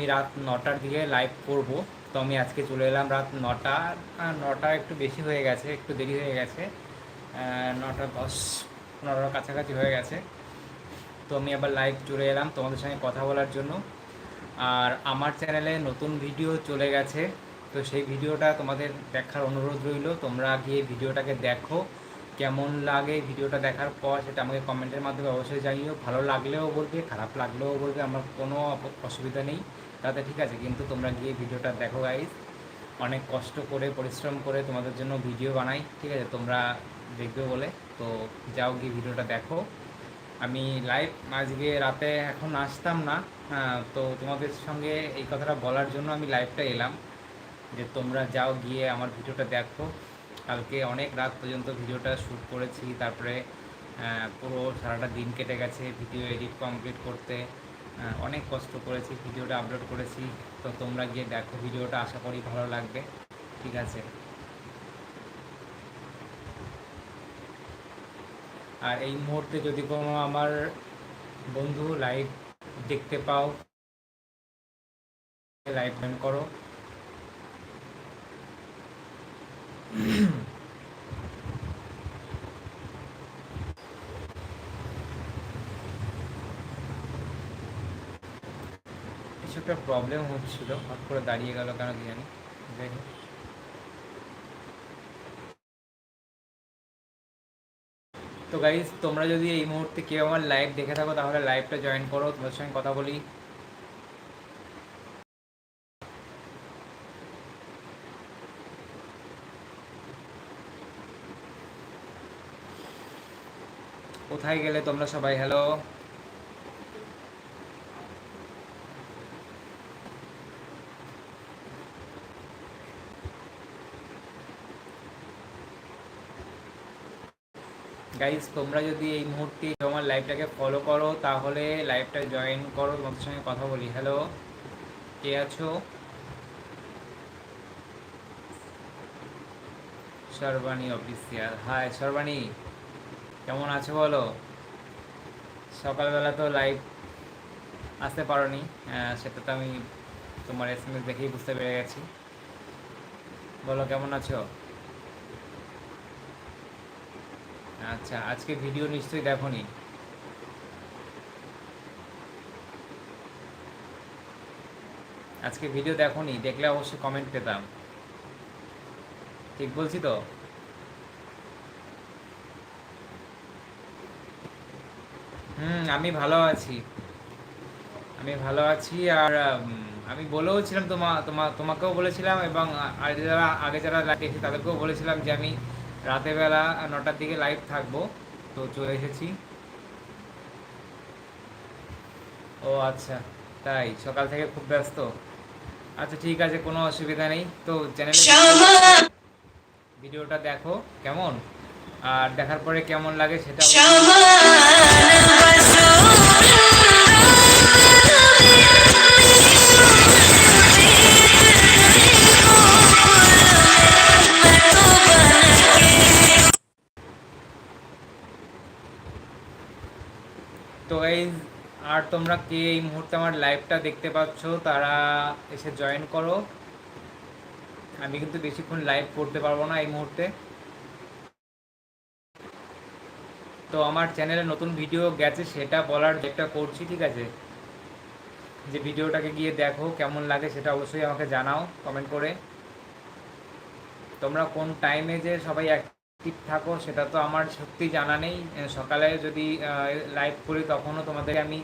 আমি রাত নটার দিকে লাইভ করব। তো আমি আজকে চলে এলাম রাত নটা নটা একটু বেশি হয়ে গেছে, একটু দেরি হয়ে গেছে। নটা দশ, পনেরোর কাছাকাছি হয়ে গেছে। তো আমি আবার লাইভ চলে এলাম তোমাদের সঙ্গে কথা বলার জন্য। আর আমার চ্যানেলে নতুন ভিডিও চলে গেছে। তো সেই ভিডিওটা তোমাদের দেখার অনুরোধ রইল। তোমরা গিয়ে ভিডিওটাকে দেখো। কেমন লাগে ভিডিওটা দেখার পর সেটা আমাকে কমেন্টের মাধ্যমে অবশ্যই জানিও। ভালো লাগলেও বলবে, খারাপ লাগলেও বলবে, আমার কোনো অসুবিধা নেই। তাতে ঠিক আছে কিন্তু তোমরা গিয়ে ভিডিওটা দেখো গাইজ অনেক কষ্ট করে পরিশ্রম করে তোমাদের জন্য ভিডিও বানাই ঠিক আছে? তোমরা দেখবে বলে। তো যাও গিয়ে ভিডিওটা দেখো। আমি লাইভ আজকে রাতে এখন আসতাম না। হ্যাঁ, তো তোমাদের সঙ্গে এই কথাটা বলার জন্য আমি লাইভটা এলাম। যে তোমরা যাও গিয়ে আমার ভিডিওটা দেখো। কালকে অনেক রাত পর্যন্ত ভিডিওটা শ্যুট করেছি। তারপরে পুরো সারাটা দিন কেটে গেছে ভিডিও এডিট কমপ্লিট করতে। অনেক কষ্ট করেছি, ভিডিওটা আপলোড করেছি। তো তোমরা গিয়ে দেখো, ভিডিওটা আশা করি ভালো লাগবে। ঠিক আছে? আর এই মুহূর্তে যদি কোনো আমার বন্ধু লাইভ দেখতে পাও লাইভ জয়েন করো। কিছু একটা প্রবলেম হচ্ছিল, হট করে দাঁড়িয়ে গেল কেন কি জানি। তো গাইজ তোমরা যদি এই মুহূর্তে কেউ আমার লাইভ দেখে থাকো, তাহলে লাইভটা জয়েন করো তোমার সঙ্গে কথা বলি। কোথায় গেলে তোমরা সবাই? হ্যালো গাইজ তোমরা যদি এই মুহূর্তে আমার লাইভটাকে ফলো করো, তাহলে লাইভটা জয়েন করো, তোমাদের সঙ্গে কথা বলি। হ্যালো কে আছো? Sarbani official hi Sarbani. কেমন আছো বলো? সকালবেলা তো লাইভ আসতে পারোনি। সেটা তো আমি তোমার এস দেখেই বুঝতে পেরে গেছি। বলো, কেমন আছো? আচ্ছা আজকে ভিডিও নিশ্চয়ই দেখোনি। আজকে ভিডিও দেখোনি, দেখলে অবশ্যই কমেন্ট পেতাম। ঠিক বলছি তো? হুম, আমি ভালো আছি। আমি ভালো আছি আর আমি বলেও ছিলাম তোমা তোমা, তোমাকেও বলেছিলাম এবং আর যারা, আগে যারা দেখেছি তাদেরকেও বলেছিলাম যে আমি রাতের বেলা নটার দিকে লাইভ থাকব। তো চলে এসেছি। ও আচ্ছা তাই সকাল থেকে খুব ব্যস্ত। আচ্ছা ঠিক আছে কোনো অসুবিধা নেই। তো চ্যানেলে ভিডিওটা দেখো কেমন? আর দেখার পরে কেমন লাগে সেটা তোমরা কে এই মুহূর্তে আমার লাইভটা দেখতে পাচ্ছ, তারা এসে জয়েন করো। আমি কিন্তু বেশিক্ষণ লাইভ করতে পারব না এই মুহূর্তে। তো আমার চ্যানেলে নতুন ভিডিও গেছে, সেটা বলার একটা করছি, ঠিক আছে? যে ভিডিওটাকে গিয়ে দেখো, কেমন লাগে সেটা অবশ্যই আমাকে জানাও কমেন্ট করে। তোমরা কোন টাইমে যে সবাই অ্যাক্টিভ থাকো, সেটা তো আমার সত্যি জানা নেই। সকালে যদি লাইভ করি, তখনও তোমাদের আমি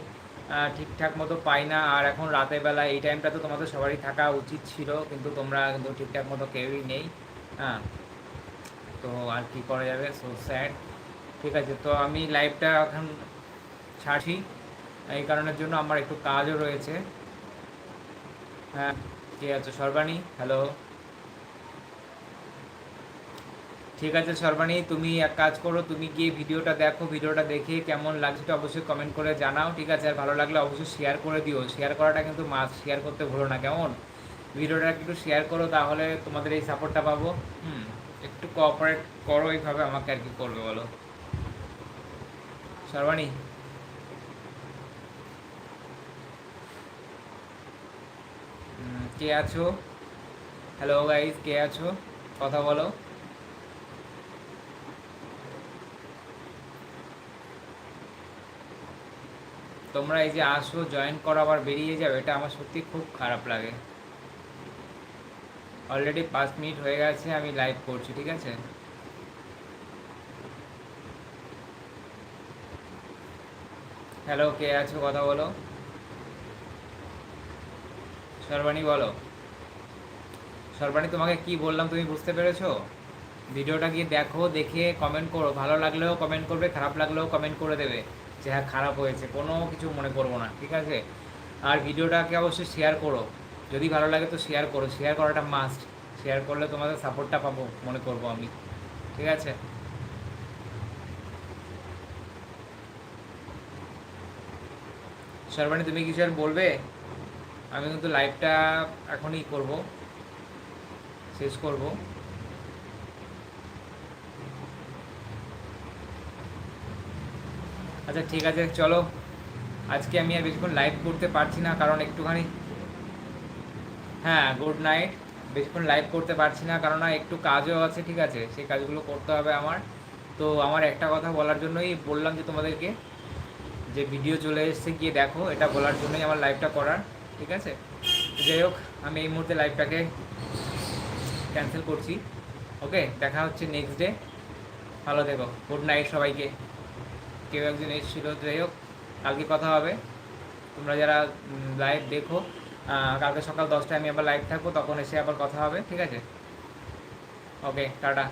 ঠিকঠাক মতো পাই না। আর এখন রাতের বেলা এই টাইমটা তো তোমাদের সবারই থাকা উচিত ছিল, কিন্তু তোমরা কিন্তু ঠিকঠাক মতো কেউই নেই। হ্যাঁ তো আর কি করা যাবে? সো স্যাড ঠিক আছে, তো আমি লাইভটা এখন ছাড়ছি। এই কারণের জন্য আমার একটু কাজও রয়েছে। হ্যাঁ ঠিক আছে? সর্বাণী? হ্যালো ঠিক আছে সর্বাণী, তুমি এক কাজ করো, তুমি গিয়ে ভিডিওটা দেখো, ভিডিওটা দেখে কেমন লাগছে অবশ্যই কমেন্ট করে জানাও, ঠিক আছে? আর ভালো লাগলে অবশ্যই শেয়ার করে দিও শেয়ার করাটা কিন্তু মাস্ট শেয়ার করতে ভুলো না, কেমন? ভিডিওটা একটু শেয়ার করো, তাহলে তোমাদের এই সাপোর্টটা পাবো। হুম, একটু কোঅপারেট করো, এইভাবে আমাকে আর কি করবে বলো? সর্বাণী? কে আছো? হ্যালো গাইজ কে আছো? কথা বলো। তোমরা এই যে আসো জয়েন করো, আবার বেরিয়ে যাও, এটা আমার সত্যি খুব খারাপ লাগে। অলরেডি পাঁচ মিনিট হয়ে গেছে, আমি লাইভ করছি, ঠিক আছে? হ্যালো কে আছো? কথা বলো। সর্বাণী বলো। সর্বাণী, তোমাকে কি বললাম তুমি বুঝতে পেরেছ? ভিডিওটা গিয়ে দেখো, দেখে কমেন্ট করো। ভালো লাগলেও কমেন্ট করবে, খারাপ লাগলেও কমেন্ট করে দেবে। যে হ্যাঁ খারাপ হয়েছে, কোনো কিছু মনে করব না, ঠিক আছে? আর ভিডিওটাকে অবশ্যই শেয়ার করো। যদি ভালো লাগে তো শেয়ার করো শেয়ার করাটা মাস্ট শেয়ার করলে তোমাদের সাপোর্টটা পাবো, মনে করব আমি, ঠিক আছে? সর্বাণী, তুমি কিছু আর বলবে? আমি কিন্তু লাইভটা এখনই করব, শেষ করব। আচ্ছা ঠিক আছে, চলো। আজকে আমি আর বেশিক্ষণ লাইভ করতে পারছি না, কারণ একটুখানি হ্যাঁ গুড নাইট বেশিক্ষণ লাইভ করতে পারছি না, কারণ একটু কাজও আছে, ঠিক আছে? সেই কাজগুলো করতে হবে আমার। তো আমার একটা কথা বলার জন্যই বললাম যে তোমাদেরকে, যে ভিডিও চলে এসেছে, গিয়ে দেখো, এটা বলার জন্যই আমার লাইভটা করার, ঠিক আছে? যাই হোক, আমি এই মুহূর্তে লাইভটাকে ক্যান্সেল করছি। ওকে দেখা হচ্ছে নেক্সট ডে ভালো থেকো। গুড নাইট সবাইকে। কেউ একজন এসেছিল, যাই হোক, কালকে কথা হবে। তোমরা যারা লাইভ দেখো কালকে সকাল দশটায় আমি আবার লাইভ থাকব, তখন এসে আবার কথা হবে, ঠিক আছে? Okay tata.